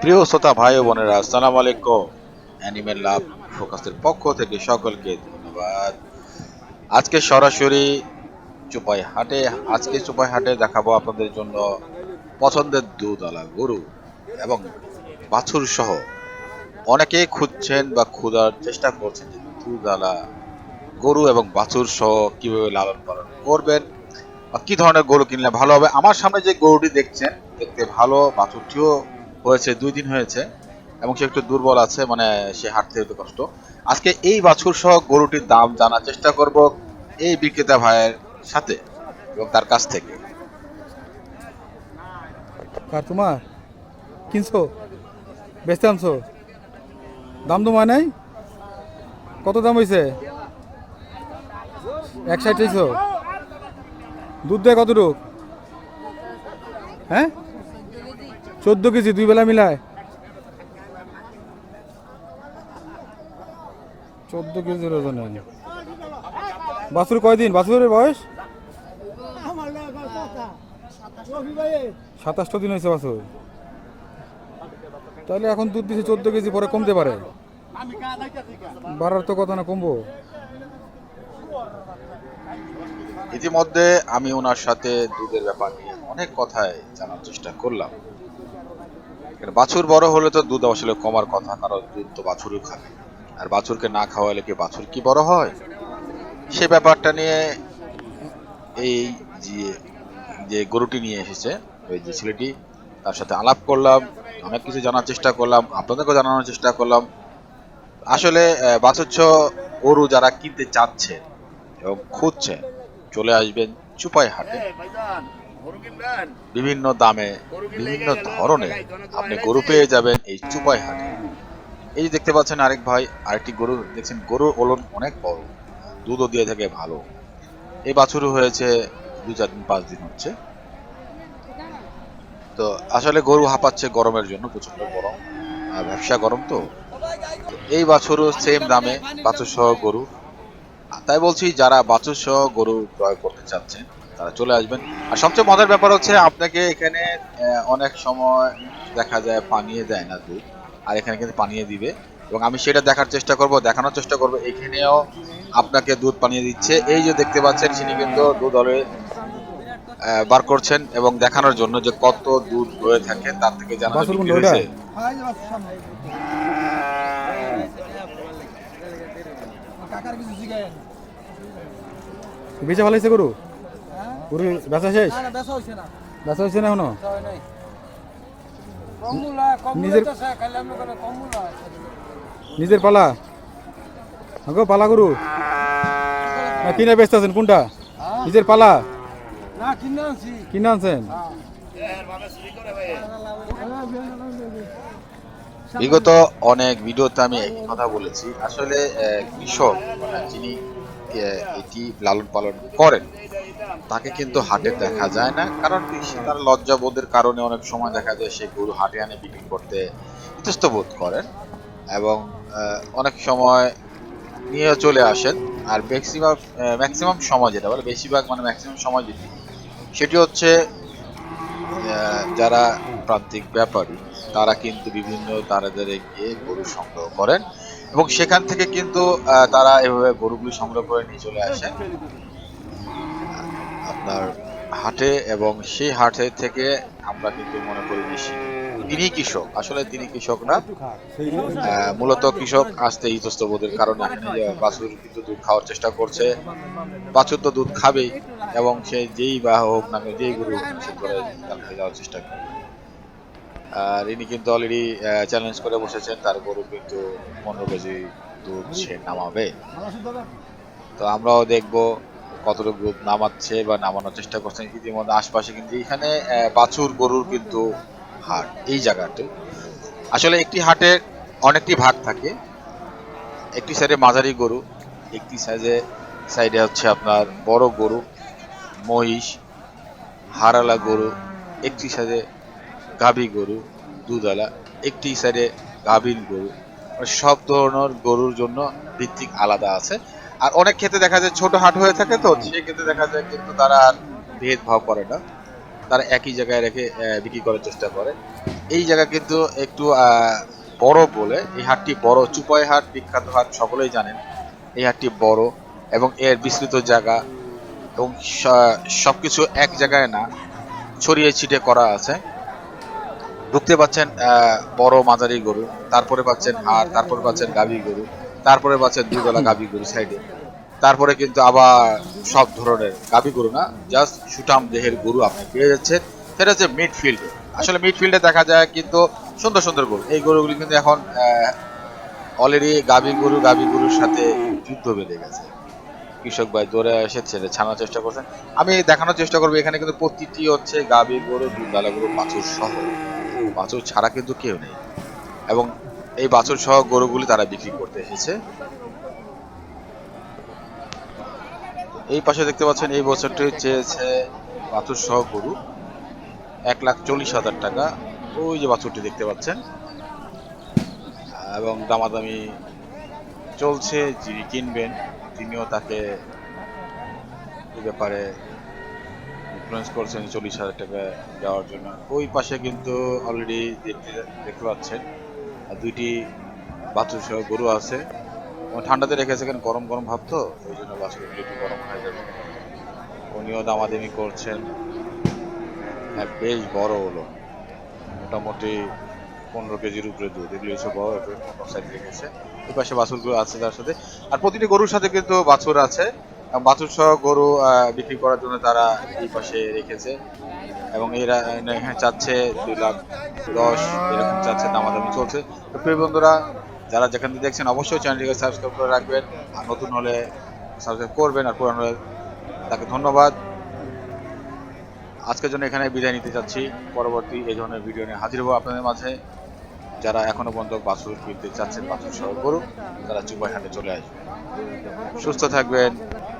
প্রিয় শ্রোতা, ভাই বোনেরা, আসসালাম আলাইকুম। অ্যানিমেল লাভ ফোকাসের পক্ষ থেকে সকলকে ধন্যবাদ। আজকে সরাসরি চুপাই হাটে, আজকে চুপাই হাটে দেখাবো আপনাদের জন্য পছন্দের দুধওয়ালা গরু এবং বাছুর সহ অনেকেই খুঁজছেন বা খোঁজার চেষ্টা করছেন যে দুধওয়ালা গরু এবং বাছুর সহ কীভাবে লালন পালন করবেন বা কি ধরনের গরু কিনলে ভালো হবে। আমার সামনে যে গরুটি দেখছেন, দেখতে ভালো, বাছুরটিও হয়েছে, দুই দিন হয়েছে, এবং সে একটু দুর্বল আছে মানে সে হাঁটতে একটু কষ্ট। আজকে এই বাছুর সহ গরুটির দাম জানার চেষ্টা করব এই বিক্রেতা ভাইয়ের সাথে এবং তার কাছ থেকে। কার তোমার? কিনছো? বেচতে আনছো? দাম তো নাই? কত দাম হয়েছে এক হয়েছ দুধ দেয় কতটুক? হ্যাঁ? চোদ্দ কেজি, দুই বেলা মিলায়। চোদ্দ কেজির ওজন বাছুর কয়দিন? বাছুরের বয়স? সাতাশটা দিন হয়েছে বাছুর। তাহলে এখন দুধ দিচ্ছে চোদ্দ কেজি, পরে কমতে পারে। বাড়ার তো কথা না, কমবো। ইতিমধ্যে আমি ওনার সাথে দুধের ব্যাপার নিয়ে অনেক কথাই জানার চেষ্টা করলাম। বাছুর বড় হলে তো দুধ আসলে কমার কথা কারণ দুধ তো বাছুরই খাবে আর বাছুরকে না খাওয়ালে কি বাছুর কি বড় হয়? সে ব্যাপারটা নিয়ে এই যে যে গরুটি নিয়ে এসেছে ওই যে ছেলেটি তার সাথে আলাপ করলাম অনেক কিছু জানার চেষ্টা করলাম আপনাদেরকেও জানানোর চেষ্টা করলাম। আসলে আহ, বাছুরছ গরু যারা কিনতে চাচ্ছে এবং খুঁজছে চলে আসবেন চুপাই হাটে বিভিন্ন দামে বিভিন্ন ধরনের আপনি গরু পেয়ে যাবেন এই চুপাই হাটে। এই যে দেখতে পাচ্ছেন আরেক ভাই আরেকটি গরু দেখছেন গরুর ওলন অনেক বড় দুধও দিয়ে থাকে ভালো। এই বাছুরও হয়েছে দু চার দিন পাঁচ দিন হচ্ছে। তো আসলে গরু হাঁপাচ্ছে গরমের জন্য প্রচণ্ড গরম আর ব্যবসা গরম তো। তো এই বাছুরও সেম দামে বাছুর সহ গরু তাই বলছি যারা বাছুর সহ গরু ক্রয় করতে চাচ্ছেন তারা চলে আসবেন। আর সবচেয়ে মজার ব্যাপার হচ্ছে আপনাকে এখানে আহ, অনেক সময় দেখা যায় পানিয়ে দেয় না দুধ আর এখানে কিন্তু পানিয়ে দিবে। এবং আমি সেটা দেখার চেষ্টা করব দেখানোর চেষ্টা করব। এখানেও আপনাকে দুধ পানিয়ে দিচ্ছে। এই যে দেখতে পাচ্ছেন তিনি কিন্তু দুধ অলরেডি বার করছেন এবং দেখানোর জন্য যে কত দুধ হয়ে থাকে তার থেকে জানা হয়েছে। বেচা ভালো হয়েছে গরু? গরু বেচা শেষ? বেচা হয়েছে না। এখনও? নিজের- নিজের পালা? গো পালা গরু। না কিনে ব্যস্ত আছেন কোনটা? নিজের পালা? কিনে আনছেন? বিগত অনেক ভিডিওতে আমি একই কথা বলেছি। আসলে কৃষক মানে যিনি এটি লালন পালন করেন। তাকে কিন্তু হাটে দেখা যায় না, কারণ তার লজ্জাবোধের কারণে অনেক সময় দেখা যায় সে গরু হাটে আনে, বিক্রি করতে ইতস্ত বোধ করেন এবং অনেক সময় নিয়ে চলে আসেন। আর ম্যাক্সিমাম ম্যাক্সিমাম সময় যেটা বলে, বেশিরভাগ মানে ম্যাক্সিমাম সময় যেটি, সেটি হচ্ছে যারা প্রান্তিক ব্যাপারী, তারা কিন্তু বিভিন্ন তারাদের গিয়ে গরু সংগ্রহ করেন। এবং সেখান থেকে কিন্তু তারা এভাবে গরুগুলি সংগ্রহ করে নিয়ে চলে আসেন আপনার হাটে এবং সেই হাটে থেকে আমরা কিন্তু মনে করি বেশি তিনি কৃষক। আসলে তিনি কৃষক না। মূলত কৃষক আসতে ইতস্ত বোধের কারণে বাছুর কিন্তু দুধ খাওয়ার চেষ্টা করছে। বাছুর তো দুধ খাবেই এবং সে যেই বা হোক না যেই গরু হোক সে করে যাওয়ার চেষ্টা করে আর ইনি কিন্তু অলরেডি চ্যালেঞ্জ করে বসেছেন, তার গরু কিন্তু পনেরো কেজি দুধ সে নামাবে। তো আমরাও দেখব কতটুকু দুধ নামাচ্ছে বা নামানোর চেষ্টা করছেন ইতিমধ্যে আশপাশে কিন্তু এখানে বাছুর গরুর কিন্তু হাট, এই জায়গাতে। আসলে একটি হাটের অনেকটি ভাগ থাকে। একটি সাইডে মাঝারি গরু, একটি সাইডে সাইডে হচ্ছে আপনার বড় গরু, মহিষ, হারালা গরু, একটি সাইডে গাভী গরু দুধালা একটি সাইডে গাভীর গরু। মানে সব ধরনের গরুর জন্য ভিত্তিক আলাদা আছে। আর অনেক ক্ষেত্রে দেখা যায় ছোট হাট হয়ে থাকে তো সেই ক্ষেত্রে দেখা যায় কিন্তু তারা আর ভেদভাব করে না। তারা একই জায়গায় রেখে বিক্রি করার চেষ্টা করে। এই জায়গা কিন্তু একটু বড় বলে এই হাটটি বড়। চুপাই হাট বিখ্যাত হাট সকলেই জানেন। এই হাটটি বড় এবং এর বিস্তৃত জায়গা এবং স- সবকিছু এক জায়গায় না ছড়িয়ে ছিটে করা আছে। ঢুকতে পাচ্ছেন বড় মাঝারি গরু, তারপরে পাচ্ছেন হাড়, তারপরে পাচ্ছেন গাভী গরু, তারপরে পাচ্ছেন দুবেলা গাভী গরু সাইডে। তারপরে কিন্তু আবার সব ধরনের গাভী গরু না জাস্ট সুটাম দেহের গরু আপনি পেয়ে যাচ্ছেন। সেটা হচ্ছে মিডফিল্ড আসলে মিডফিল্ডে দেখা যায় কিন্তু সুন্দর সুন্দর গরু। এই গরুগুলি কিন্তু এখন অলরেডি গাভী গরু, গাভী গরুর সাথে যুদ্ধ বেঁধে গেছে। কৃষক ভাই দৌড়ে এসেছে ছানার চেষ্টা করছেন। আমি দেখানোর চেষ্টা করব, এখানে কিন্তু প্রতিটি হচ্ছে গাভী গরু দুধালা গরু বাছুর সহ। বাছুর ছাড়া কিন্তু কেউ নেই। এবং এই বাছুর সহ গরুগুলি তারা বিক্রি করতে এসেছে। এই পাশে দেখতে পাচ্ছেন, এই বছরটি চেয়েছে বাছুর সহ গরু এক লাখ চল্লিশ হাজার টাকা। ওই যে বাছুরটি দেখতে পাচ্ছেন। এবং দামাদামি চলছে, যিনি কিনবেন, তিনিও তাকে ব্যাপারে ইনফ্লুয়েন্স করছেন চল্লিশ হাজার টাকা দেওয়ার জন্য। ওই পাশে কিন্তু অলরেডি দেখতে দেখতে পাচ্ছেন দুইটি বাছুর সহ গরু আছে। ঠান্ডাতে রেখেছে কেন? গরম গরম ভাব তো, ওই জন্য বাছুরগুলো একটু গরম হয়ে যাবে। উনিও দামাদামি করছেন। হ্যাঁ বেশ বড় হলো। মোটামুটি পনেরো কেজির উপরে দুধ। এগুলো এসে বড় সাইড রেখেছে। ওই পাশে বাছুরগুলো আছে তার সাথে। আর প্রতিটি গরুর সাথে কিন্তু বাছুর আছে। বাছুর সহ গরু বিক্রি করার জন্য তারা এই পাশে রেখেছে। এবং এরা এখানে চাচ্ছে দুই লাখ দশ, এরকম চাচ্ছে দামাদামি চলছে। তো প্রিয় বন্ধুরা, যারা যেখান থেকে দেখছেন, অবশ্যই চ্যানেলটিকে সাবস্ক্রাইব করে রাখবেন। আর নতুন হলে সাবস্ক্রাইব করবেন আর পুরানো হলে তাকে ধন্যবাদ। আজকের জন্য এখানে বিদায় নিতে চাচ্ছি। পরবর্তী এই ধরনের ভিডিও নিয়ে হাজির হব আপনাদের মাঝে। যারা এখনও পর্যন্ত বাছুর কিনতে চাচ্ছেন বাছুর সহ করুন তারা চুপাই হাটে চলে আসবেন। সুস্থ থাকবেন।